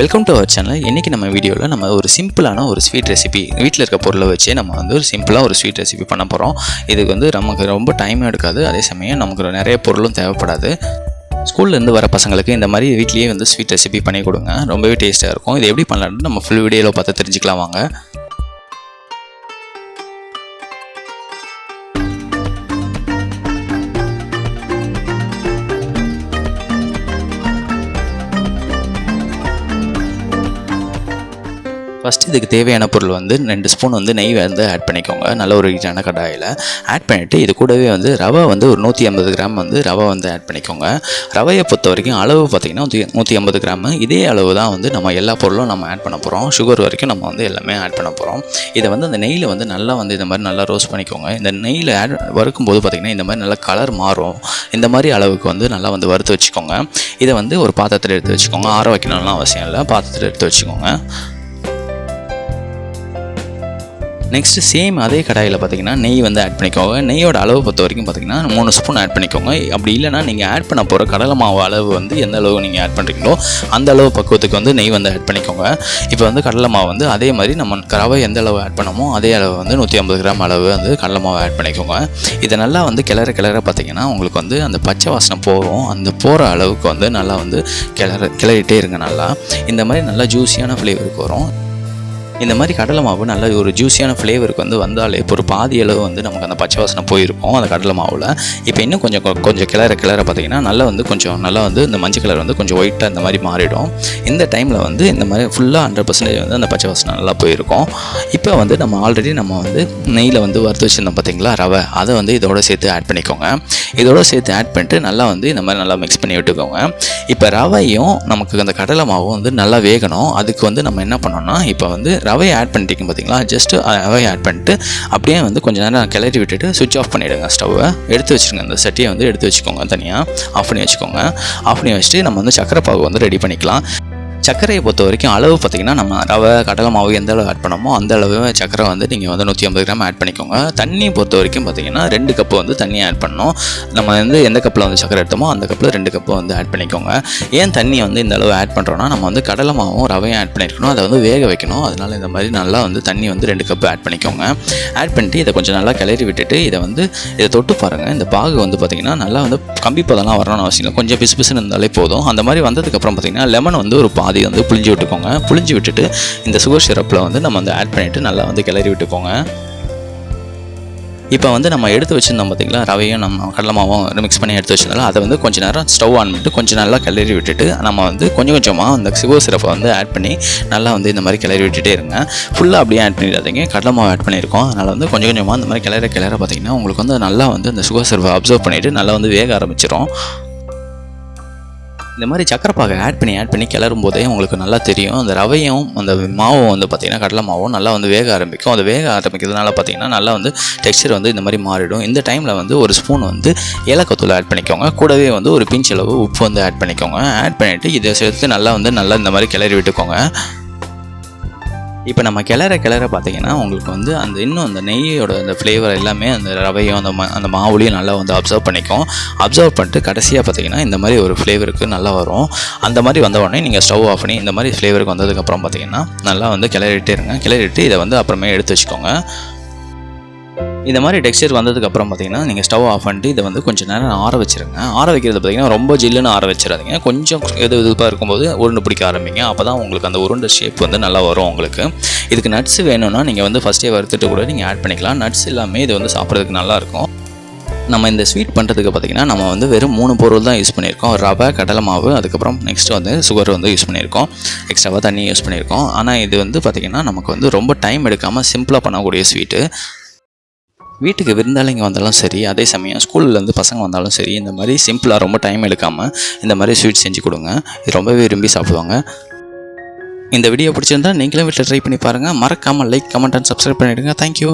Welcome to our channel இன்றைக்கி நம்ம வீடியோவில் நம்ம ஒரு சிம்பிளான ஒரு ஸ்வீட் ரெசிபி வீட்டில் இருக்க பொருளை வச்சே நம்ம வந்து ஒரு சிம்பிளாக ஒரு ஸ்வீட் ரெசிபி பண்ண போகிறோம் இதுக்கு வந்து நமக்கு ரொம்ப டைமும் எடுக்காது. அதே சமயம் நமக்கு நிறைய பொருளும் தேவைப்படாது. ஸ்கூல்லேருந்து வர பசங்களுக்கு இந்த மாதிரி வீட்லேயே வந்து ஸ்வீட் ரெசிபி பண்ணி கொடுங்க. ரொம்பவே டேஸ்ட்டாக இருக்கும். இது எப்படி பண்ணலான்னு நம்ம ஃபுல் வீடியோவில் பார்த்து தெரிஞ்சுக்கலாம் வாங்க. ஃபஸ்ட் இதுக்கு தேவையான பொருள் வந்து ரெண்டு ஸ்பூன் வந்து நெய் வந்து ஆட் பண்ணிக்கோங்க. நல்ல ஒரு ஹீட்டான கடாயில். ஆட் பண்ணிவிட்டு இது கூடவே வந்து ரவை வந்து ஒரு நூற்றி ஐம்பது கிராம் வந்து ரவை வந்து ஆட் பண்ணிக்கோங்க. ரவையை பொறுத்த வரைக்கும் அளவு பார்த்திங்கன்னா நூற்றி நூற்றி ஐம்பது கிராம். இதே அளவு தான் வந்து நம்ம எல்லா பொருளும் நம்ம ஆட் பண்ண போகிறோம் சுகர் வரைக்கும் நம்ம வந்து எல்லாமே ஆட் பண்ண போகிறோம் இதை வந்து அந்த நெய்யில் வந்து நல்லா வந்து இந்த மாதிரி நல்லா ரோஸ்ட் பண்ணிக்கோங்க. இந்த நெய்யில் ஆட் வறுக்கும்போது பார்த்திங்கன்னா இந்த மாதிரி நல்லா கலர் மாறும். இந்த மாதிரி அளவுக்கு வந்து நல்லா வந்து வறுத்து வச்சுக்கோங்க. இதை வந்து ஒரு பாத்திரத்தில் எடுத்து வச்சுக்கோங்க. ஆற வைக்கணும்லாம் அவசியம் இல்லை. பாத்திரத்தில் எடுத்து வச்சுக்கோங்க. நெக்ஸ்ட்டு சேம் அதே கடாயில் பார்த்தீங்கன்னா நெய் வந்து ஆட் பண்ணிக்கோங்க. நெய்யோட அளவு பொறுத்த வரைக்கும் பார்த்தீங்கன்னா மூணு ஸ்பூன் ஆட் பண்ணிக்கோங்க. அப்படி இல்லைனா நீங்கள் ஆட் பண்ண போகிற கடலை மாவு அளவு வந்து எந்த அளவு நீங்கள் ஆட் பண்ணுறீங்களோ அந்த அளவு பக்குவத்துக்கு வந்து நெய் வந்து ஆட் பண்ணிக்கோங்க. இப்போ வந்து கடலை மாவு வந்து அதே மாதிரி நம்ம ரவை எந்த அளவு ஆட் பண்ணமோ அதே அளவு வந்து நூற்றி ஐம்பது கிராம் அளவு வந்து கடலை மாவு ஆட் பண்ணிக்கோங்க. இதை நல்லா வந்து கிளற கிளற பார்த்தீங்கன்னா உங்களுக்கு வந்து அந்த பச்சை வாசனை போகும். அந்த போகிற அளவுக்கு வந்து நல்லா வந்து கிளற கிளறிட்டே இருங்க நல்லா. இந்த மாதிரி நல்லா ஜூஸியான ஃப்ளேவருக்கு வரும். இந்த மாதிரி கடலை மாவு நல்ல ஒரு ஜூஸியான ஃப்ளேவருக்கு வந்து வந்தாலே இப்போ ஒரு பாதி அளவு வந்து நமக்கு அந்த பச்சை வாசனை போயிருக்கும் அந்த கடலை மாவில் இப்போ இன்னும் கொஞ்சம் கொ- கொஞ்சம் கிளற கிளற பார்த்தீங்கன்னா நல்லா வந்து கொஞ்சம் நல்லா வந்து இந்த மஞ்சள் கலர் வந்து கொஞ்சம் ஒயிட்டாக இந்த மாதிரி மாறிடும். இந்த டைமில் வந்து இந்த மாதிரி ஃபுல்லாக ஹண்ட்ரட் பர்சன்டேஜ் வந்து அந்த பச்சை வாசனை நல்லா போயிருக்கும். இப்போ வந்து நம்ம ஆல்ரெடி நம்ம வந்து நெய்யில் வந்து வறுத்து வச்சுருந்தோம் பார்த்திங்களா ரவை. அதை வந்து இதோட சேர்த்து ஆட் பண்ணிக்கோங்க. இதோட சேர்த்து ஆட் பண்ணிட்டு நல்லா வந்து இந்த மாதிரி நல்லா மிக்ஸ் பண்ணி விட்டுக்கோங்க. இப்போ ரவையும் நமக்கு அந்த கடலை மாவும் வந்து நல்லா வேகணும். அதுக்கு வந்து நம்ம என்ன பண்ணோம்னா இப்போ வந்து ரவையை ஆட் பண்ணிட்டீங்க பார்த்தீங்களா ஜஸ்ட்டு ரவையை ஆட் பண்ணிட்டு அப்படியே வந்து கொஞ்ச நேரம் கிளறி விட்டுட்டு சுவிட்ச் ஆஃப் பண்ணிவிடுங்க ஸ்டவ்வை எடுத்து வச்சுருங்க. அந்த சட்டியை வந்து எடுத்து வச்சுக்கோங்க தனியாக ஆஃப் பண்ணி வச்சுக்கோங்க. ஆஃப் பண்ணி வச்சுட்டு நம்ம வந்து சக்கரை பாகு வந்து ரெடி பண்ணிக்கலாம். சர்க்கரையை பொறுத்த வரைக்கும் அளவு பார்த்தீங்கன்னா நம்ம ரவை கடலை மாவு எந்த அளவு ஆட் பண்ணமோ அந்த அளவு சர்க்கரை வந்து நீங்கள் வந்து நூற்றி ஐம்பது கிராம் ஆட் பண்ணிக்கோங்க. தண்ணி பொறுத்த வரைக்கும் பார்த்தீங்கன்னா ரெண்டு கப்பு வந்து தண்ணி ஆட் பண்ணணும். நம்ம வந்து எந்த கப்பில் வந்து சர்க்கரை எடுத்தோமோ அந்த கப்பில் ரெண்டு கப்பு வந்து ஆட் பண்ணிக்கோங்க. ஏன் தண்ணியை வந்து இந்த அளவு ஆட் பண்ணுறோன்னா நம்ம வந்து கடலை மாவும் ரவையும் ஆட் பண்ணியிருக்கணும் அதை வந்து வேக வைக்கணும். அதனால் இந்த மாதிரி நல்லா வந்து தண்ணி வந்து ரெண்டு கப்பு ஆட் பண்ணிக்கோங்க. ஆட் பண்ணிட்டு இதை கொஞ்சம் நல்லா கிளறி விட்டுட்டு இதை வந்து இதை தொட்டு பாருங்கள் இந்த பாகு வந்து பார்த்திங்கன்னா நல்லா வந்து கம்பி பதம்லாம் வரணும்னு அவசியம் கொஞ்சம் பிசு பிசுன்னு இருந்தாலே போதும். அந்த மாதிரி வந்ததுக்கப்புறம் பார்த்தீங்கன்னா லெமன் வந்து ஒரு பாதி வந்து புளிஞ்சு விட்டுக்கோங்க. புளிஞ்சு விட்டுட்டு இந்த சுகர் சிரப்பில் வந்து நம்ம வந்து ஆட் பண்ணிவிட்டு நல்லா வந்து கிளறி விட்டுக்கோங்க. இப்போ வந்து நம்ம எடுத்து வச்சிருந்தோம் பார்த்திங்களா ரவையும் நம்ம கடலை மாவும் மிக்ஸ் பண்ணி எடுத்து வச்சிருந்தாலும் அதை வந்து கொஞ்ச நேரம் ஸ்டவ் ஆன் பண்ணிட்டு கொஞ்சம் நல்லா கிளறி விட்டுட்டு நம்ம வந்து கொஞ்சம் கொஞ்சமாக அந்த சுகர் சிரப்பை வந்து ஆட் பண்ணி நல்லா வந்து இந்த மாதிரி கிளறி விட்டுட்டே இருங்க. ஃபுல்லாக அப்படியே ஆட் பண்ணிடாதீங்க. கடலை மாவு ஆட் பண்ணியிருக்கோம். அதனால் வந்து கொஞ்சம் கொஞ்சமாக இந்த மாதிரி கிளற கிளற பார்த்திங்கன்னா உங்களுக்கு வந்து நல்லா வந்து அந்த சுகர் சிரப்பை அப்சர்வ் பண்ணிவிட்டு நல்லா வந்து வேக ஆரம்பிச்சிடும் இந்த மாதிரி சக்கரை ஆட் பண்ணி ஆட் பண்ணி கிளறும் போதே உங்களுக்கு நல்லா தெரியும். அந்த ரவையும் அந்த மாவும் வந்து பார்த்திங்கன்னா கடலை மாவும் நல்லா வந்து வேக ஆரம்பிக்கும். அது வேக ஆரம்பிக்கிறதுனால பார்த்திங்கன்னா நல்லா வந்து டெக்ஸ்சர் வந்து இந்த மாதிரி மாறிடும். இந்த டைமில் வந்து ஒரு ஸ்பூன் வந்து ஏலக்காத்தூள் ஆட் பண்ணிக்கோங்க. கூடவே வந்து ஒரு பிஞ்ச் அளவு உப்பு வந்து ஆட் பண்ணிக்கோங்க. ஆட் பண்ணிவிட்டு இதை சேர்த்து நல்லா வந்து நல்லா இந்த மாதிரி கிளறி விட்டுக்கோங்க. இப்போ நம்ம கிளற கிளற பார்த்தீங்கன்னா உங்களுக்கு வந்து அந்த இன்னும் அந்த நெய்யோட அந்த ஃப்ளேவர் எல்லாமே அந்த ரவையும் அந்த மா அந்த மாவுலையும் நல்லா வந்து அப்சர்வ் பண்ணிக்கும். அப்சர்வ் பண்ணிட்டு கடைசியாக பார்த்தீங்கன்னா இந்த மாதிரி ஒரு ஃப்ளேவருக்கு நல்லா வரும். அந்த மாதிரி வந்த உடனே நீங்கள் ஸ்டவ் ஆஃப் பண்ணி இந்த மாதிரி ஃப்ளேவருக்கு வந்ததுக்கப்புறம் பார்த்தீங்கன்னா நல்லா வந்து கிளறிட்டே இருங்க. கிளறிட்டு இதை வந்து அப்புறமே எடுத்து வச்சுக்கோங்க. இந்த மாதிரி டெக்ஸ்டர் வந்ததுக்கப்புறம் பார்த்தீங்கன்னா நீங்கள் ஸ்டவ் ஆஃப் பண்ணிட்டு இதை வந்து கொஞ்சம் நேரம் ஆற வச்சிருங்க. ஆற வைக்கிறது பார்த்தீங்கன்னா ரொம்ப ஜில்லுன்னு ஆற வச்சிடாதீங்க. கொஞ்சம் எது இதுப்பாக இருக்கும்போது உருண்டு பிடிக்க ஆரம்பிங்க. அப்போ தான் உங்களுக்கு அந்த உருண்டை ஷேப் வந்து நல்லா வரும் உங்களுக்கு. இதுக்கு நட்ஸ் வேணும்னா நீங்கள் வந்து ஃபஸ்ட்டே வறுத்துட்டு கூட நீங்கள் ஆட் பண்ணிக்கலாம். நட்ஸ் எல்லாமே இது வந்து சாப்பிட்றதுக்கு நல்லாயிருக்கும் நம்ம இந்த ஸ்வீட் பண்ணுறதுக்கு பார்த்திங்கன்னா நம்ம வந்து வெறும் மூணு பொருள் தான் யூஸ் பண்ணியிருக்கோம். ரவை கடலை மாவு அதுக்கப்புறம் நெக்ஸ்ட் வந்து சுகர் வந்து யூஸ் பண்ணியிருக்கோம். எக்ஸ்ட்ராவாக தண்ணி யூஸ் பண்ணியிருக்கோம். ஆனால் இது வந்து பார்த்திங்கன்னா நமக்கு வந்து ரொம்ப டைம் எடுக்காமல் சிம்பிளாக பண்ணக்கூடிய ஸ்வீட்டு வீட்டுக்கு விருந்தாளிங்க வந்தாலும் சரி அதே சமயம் ஸ்கூல்லேருந்து பசங்க வந்தாலும் சரி இந்த மாதிரி சிம்பிளாக ரொம்ப டைம் எடுக்காமல் இந்த மாதிரி ஸ்வீட் செஞ்சு கொடுங்க. இது ரொம்பவே விரும்பி சாப்பிடுவாங்க. இந்த வீடியோ பிடிச்சிருந்தா நீங்களும் வீட்டில் ட்ரை பண்ணி பாருங்கள் மறக்காமல் லைக் கமெண்ட் அண்ட் சப்ஸ்கிரைப் பண்ணிவிடுங்க தேங்க்யூ